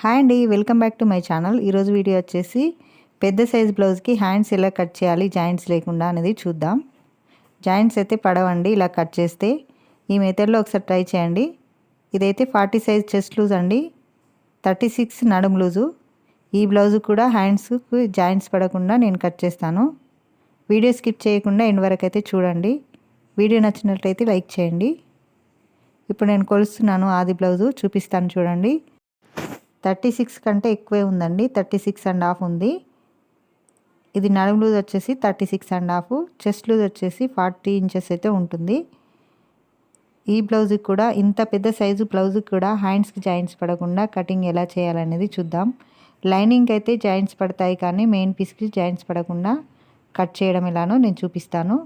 Hi అండి welcome back to my channel ఈరోజు video వచ్చేసి పెద్ద సైజ్ బ్లౌజ్కి హ్యాండ్స్ ఎలా కట్ చేయాలి జాయింట్స్ లేకుండా అనేది చూద్దాం. జాయింట్స్ అయితే పడవండి ఇలా కట్ చేస్తే ఈ మెథడ్లో ఒకసారి ట్రై చేయండి. ఇదైతే ఫార్టీ సైజ్ చెస్ట్ లూజ్ అండి థర్టీ సిక్స్ నడుము లూజు ఈ బ్లౌజ్ కూడా హ్యాండ్స్కి జాయింట్స్ పడకుండా నేను కట్ చేస్తాను. వీడియో స్కిప్ చేయకుండా ఎండ్ వరకు అయితే చూడండి. వీడియో నచ్చినట్లయితే లైక్ చేయండి. ఇప్పుడు నేను కొలుస్తున్నాను ఆది బ్లౌజు చూపిస్తాను చూడండి. థర్టీ సిక్స్ కంటే ఎక్కువే ఉందండి. థర్టీ సిక్స్ అండ్ హాఫ్ ఉంది. ఇది నడుము లూజ్ వచ్చేసి thirty six and half chest loose వచ్చేసి ఫార్టీ ఇంచెస్ అయితే ఉంటుంది. ఈ బ్లౌజ్కి కూడా ఇంత పెద్ద సైజు బ్లౌజ్కి కూడా హ్యాండ్స్కి జాయింట్స్ పడకుండా కటింగ్ ఎలా చేయాలనేది చూద్దాం. లైనింగ్కి అయితే జాయింట్స్ పడతాయి కానీ మెయిన్ పీస్కి జాయింట్స్ పడకుండా కట్ చేయడం ఎలానో నేను చూపిస్తాను.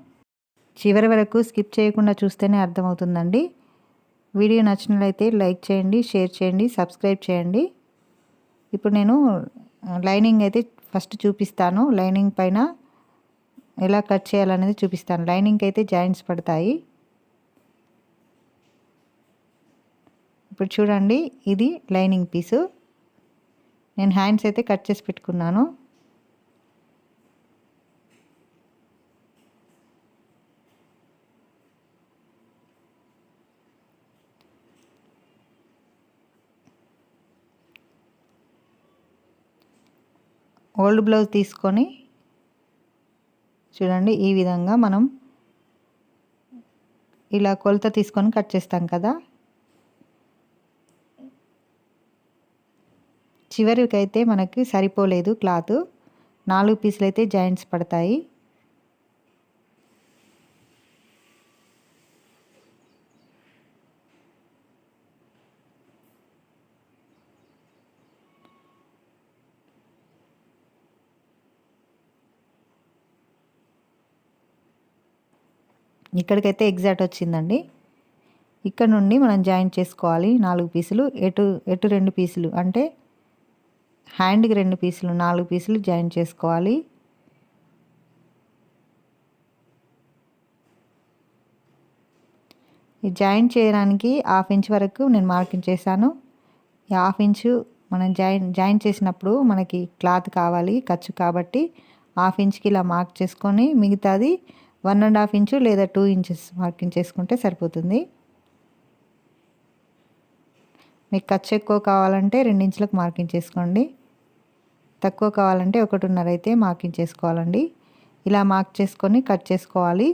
చివరి వరకు స్కిప్ చేయకుండా చూస్తేనే అర్థమవుతుందండి. వీడియో నచ్చినట్లయితే లైక్ చేయండి షేర్ చేయండి సబ్స్క్రైబ్ చేయండి. ఇప్పుడు నేను లైనింగ్ అయితే ఫస్ట్ చూపిస్తాను. లైనింగ్ పైన ఎలా కట్ చేయాలనేది చూపిస్తాను. లైనింగ్కి అయితే జాయింట్స్ పడతాయి. ఇప్పుడు చూడండి ఇది లైనింగ్ పీసు. నేను హ్యాండ్స్ అయితే కట్ చేసి పెట్టుకున్నాను. ఓల్డ్ బ్లౌజ్ తీసుకొని చూడండి ఈ విధంగా మనం ఇలా కొలత తీసుకొని కట్ చేస్తాం కదా. చివరికైతే మనకి సరిపోలేదు క్లాత్. నాలుగు పీసులు అయితే జాయింట్స్ పడతాయి. ఇక్కడికైతే ఎగ్జాక్ట్ వచ్చిందండి. ఇక్కడ నుండి మనం జాయిన్ చేసుకోవాలి నాలుగు పీసులు ఎటు ఎటు రెండు పీసులు అంటే హ్యాండ్కి రెండు పీసులు నాలుగు పీసులు జాయిన్ చేసుకోవాలి. ఈ జాయిన్ చేయడానికి హాఫ్ ఇంచ్ వరకు నేను మార్కింగ్ చేశాను. ఈ హాఫ్ ఇంచు మనం జాయిన్ జాయిన్ చేసినప్పుడు మనకి క్లాత్ కావాలి ఖర్చు కాబట్టి హాఫ్ ఇంచ్కి ఇలా మార్క్ చేసుకొని మిగతాది వన్ అండ్ హాఫ్ ఇంచు లేదా టూ ఇంచెస్ మార్కింగ్ చేసుకుంటే సరిపోతుంది. మీకు ఖర్చు ఎక్కువ కావాలంటే రెండు ఇంచులకు మార్కింగ్ చేసుకోండి. తక్కువ కావాలంటే ఒకటిన్నర అయితే మార్కింగ్ చేసుకోవాలండి. ఇలా మార్క్ చేసుకొని కట్ చేసుకోవాలి.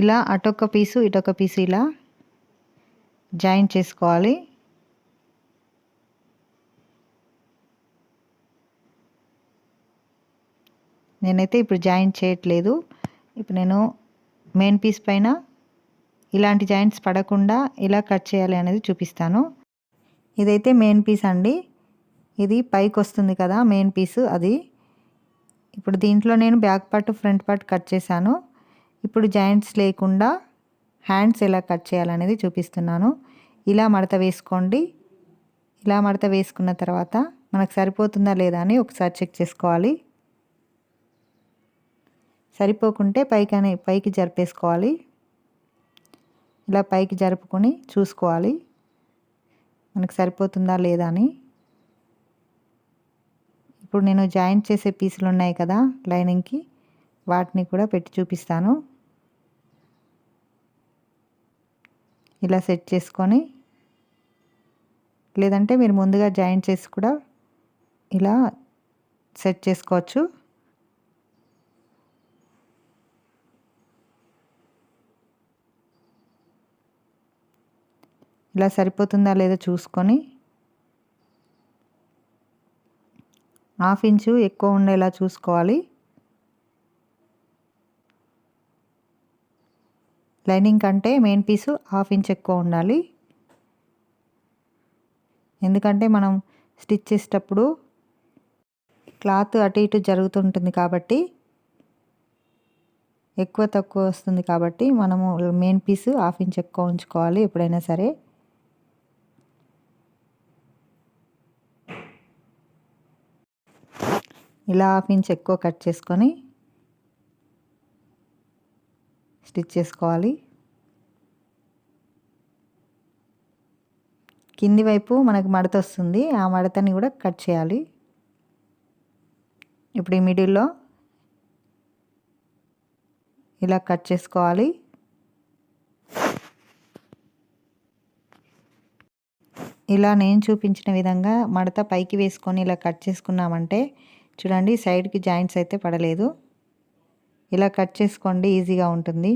ఇలా అటొక పీసు ఇటొక పీసు ఇలా జాయిన్ చేసుకోవాలి. నేనైతే ఇప్పుడు జాయిన్ చేయట్లేదు. ఇప్పుడు నేను మెయిన్ పీస్ పైన ఇలాంటి జాయింట్స్ పడకుండా ఇలా కట్ చేయాలి అనేది చూపిస్తాను. ఇదైతే మెయిన్ పీస్ అండి. ఇది పైకి వస్తుంది కదా మెయిన్ పీసు అది. ఇప్పుడు దీంట్లో నేను back part front part cut చేశాను. ఇప్పుడు జాయింట్స్ లేకుండా హ్యాండ్స్ ఎలా కట్ చేయాలనేది చూపిస్తున్నాను. ఇలా మడత వేసుకోండి. ఇలా మడత వేసుకున్న తర్వాత మనకు సరిపోతుందా లేదా అని ఒకసారి చెక్ చేసుకోవాలి. సరిపోకుంటే పైకి పైకి జరిపేసుకోవాలి. ఇలా పైకి జరుపుకొని చూసుకోవాలి. మనకు సరిపోతుందా లేదా అని. ఇప్పుడు నేను జాయింట్ చేసే పీసులు ఉన్నాయి కదా లైనింగ్కి వాటిని కూడా పెట్టి చూపిస్తాను. ఇలా సెట్ చేసుకొని లేదంటే మీరు ముందుగా జాయిన్ చేసి కూడా ఇలా సెట్ చేసుకోవచ్చు. ఇలా సరిపోతుందా లేదో చూసుకొని హాఫ్ ఇంచు ఎక్కువ ఉండేలా చూసుకోవాలి. లైనింగ్ కంటే మెయిన్ పీసు హాఫ్ ఇంచ్ ఎక్కువ ఉండాలి. ఎందుకంటే మనం స్టిచ్ చేసేటప్పుడు క్లాత్ అటు ఇటు జరుగుతుంటుంది కాబట్టి ఎక్కువ తక్కువ వస్తుంది కాబట్టి మనము మెయిన్ పీస్ హాఫ్ ఇంచ్ ఎక్కువ ఉంచుకోవాలి ఎప్పుడైనా సరే. ఇలా హాఫ్ ఇంచ్ ఎక్కువ కట్ చేసుకొని స్టిచ్ చేసుకోవాలి. కింది వైపు మనకు మడత వస్తుంది. ఆ మడతని కూడా కట్ చేయాలి. ఇప్పుడు ఈ మిడిల్లో ఇలా కట్ చేసుకోవాలి. ఇలా నేను చూపించిన విధంగా మడత పైకి వేసుకొని ఇలా కట్ చేసుకున్నామంటే చూడండి సైడ్కి జాయింట్స్ అయితే పడలేదు. ఇలా కట్ చేసుకోండి ఈజీగా ఉంటుంది.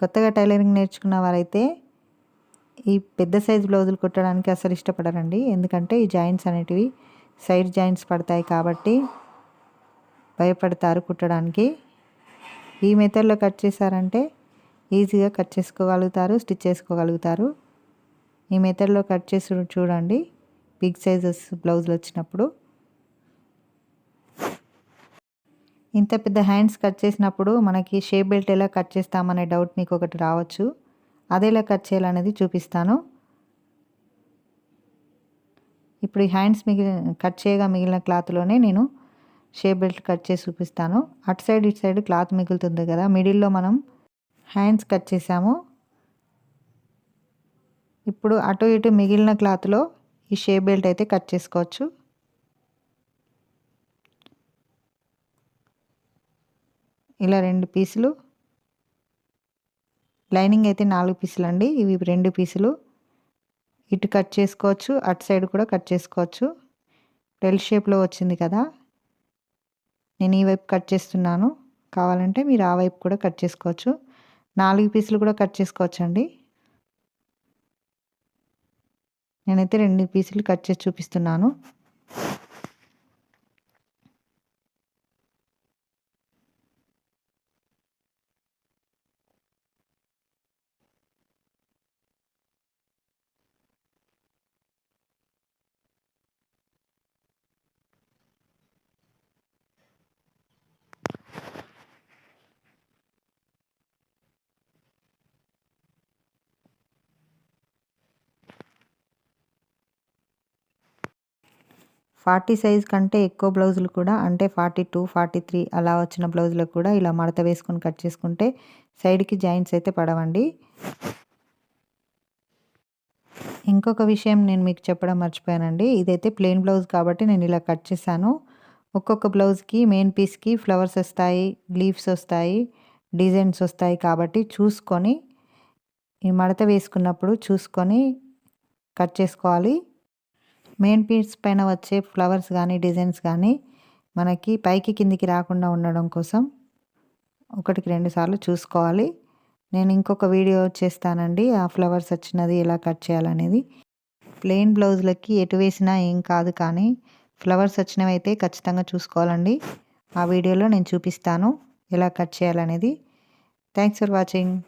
కొత్తగా టైలరింగ్ నేర్చుకున్న వారైతే ఈ పెద్ద సైజు బ్లౌజులు కుట్టడానికి అసలు ఇష్టపడరండి. ఎందుకంటే ఈ జాయింట్స్ అనేటివి సైడ్ జాయింట్స్ పడతాయి కాబట్టి భయపడతారు కుట్టడానికి. ఈ మెథడ్లో కట్ చేశారంటే ఈజీగా కట్ చేసుకోగలుగుతారు స్టిచ్ చేసుకోగలుగుతారు. ఈ మెథడ్లో కట్ చేసి చూడండి. బిగ్ సైజెస్ బ్లౌజులు వచ్చినప్పుడు. ఇంత పెద్ద హ్యాండ్స్ కట్ చేసినప్పుడు మనకి షేప్ బెల్ట్ ఎలా కట్ చేస్తామనే డౌట్ మీకు ఒకటి రావచ్చు అదేలా కట్ చేయాలనేది చూపిస్తాను. ఇప్పుడు ఈ హ్యాండ్స్ మిగిలిన కట్ చేయగా మిగిలిన క్లాత్లోనే నేను షేప్ బెల్ట్ కట్ చేసి చూపిస్తాను. అటు సైడ్ ఇటు సైడ్ క్లాత్ మిగులుతుంది కదా మిడిల్లో మనం హ్యాండ్స్ కట్ చేసాము. ఇప్పుడు అటు ఇటు మిగిలిన క్లాత్లో ఈ షేప్ బెల్ట్ అయితే కట్ చేసుకోవచ్చు. ఇలా రెండు పీసులు. లైనింగ్ అయితే నాలుగు పీసులు అండి ఇవి రెండు పీసులు. ఇటు కట్ చేసుకోవచ్చు అటు సైడ్ కూడా కట్ చేసుకోవచ్చు. డెల్ షేప్లో వచ్చింది కదా. నేను ఈ వైపు కట్ చేస్తున్నాను. కావాలంటే మీరు ఆ వైపు కూడా కట్ చేసుకోవచ్చు. నాలుగు పీసులు కూడా కట్ చేసుకోవచ్చు నేనైతే రెండు పీసులు కట్ చేసి చూపిస్తున్నాను. ఫార్టీ సైజ్ కంటే ఎక్కువ బ్లౌజులు కూడా అంటే ఫార్టీ టూ ఫార్టీ త్రీ అలా వచ్చిన బ్లౌజులకు కూడా ఇలా మడత వేసుకొని కట్ చేసుకుంటే సైడ్కి జాయింట్స్ అయితే పడవండి. ఇంకొక విషయం నేను మీకు చెప్పడం మర్చిపోయానండి. ఇదైతే ప్లెయిన్ బ్లౌజ్ కాబట్టి నేను ఇలా కట్ చేశాను. ఒక్కొక్క బ్లౌజ్కి మెయిన్ పీస్కి ఫ్లవర్స్ వస్తాయి లీవ్స్ వస్తాయి డిజైన్స్ వస్తాయి కాబట్టి చూసుకొని ఈ మడత వేసుకున్నప్పుడు చూసుకొని కట్ చేసుకోవాలి. మెయిన్ పీస్ పైన వచ్చే ఫ్లవర్స్ కానీ డిజైన్స్ కానీ మనకి పైకి కిందికి రాకుండా ఉండడం కోసం ఒకటికి రెండు సార్లు చూసుకోవాలి. నేను ఇంకొక వీడియో చేస్తానండి. ఆ ఫ్లవర్స్ వచ్చినది ఎలా కట్ చేయాలనేది. ప్లెయిన్ బ్లౌజ్లకి ఎటు వేసినా ఏం కాదు కానీ ఫ్లవర్స్ వచ్చినవి అయితే ఖచ్చితంగా చూసుకోవాలండి. ఆ వీడియోలో నేను చూపిస్తాను ఎలా కట్ చేయాలనేది. Thanks for watching.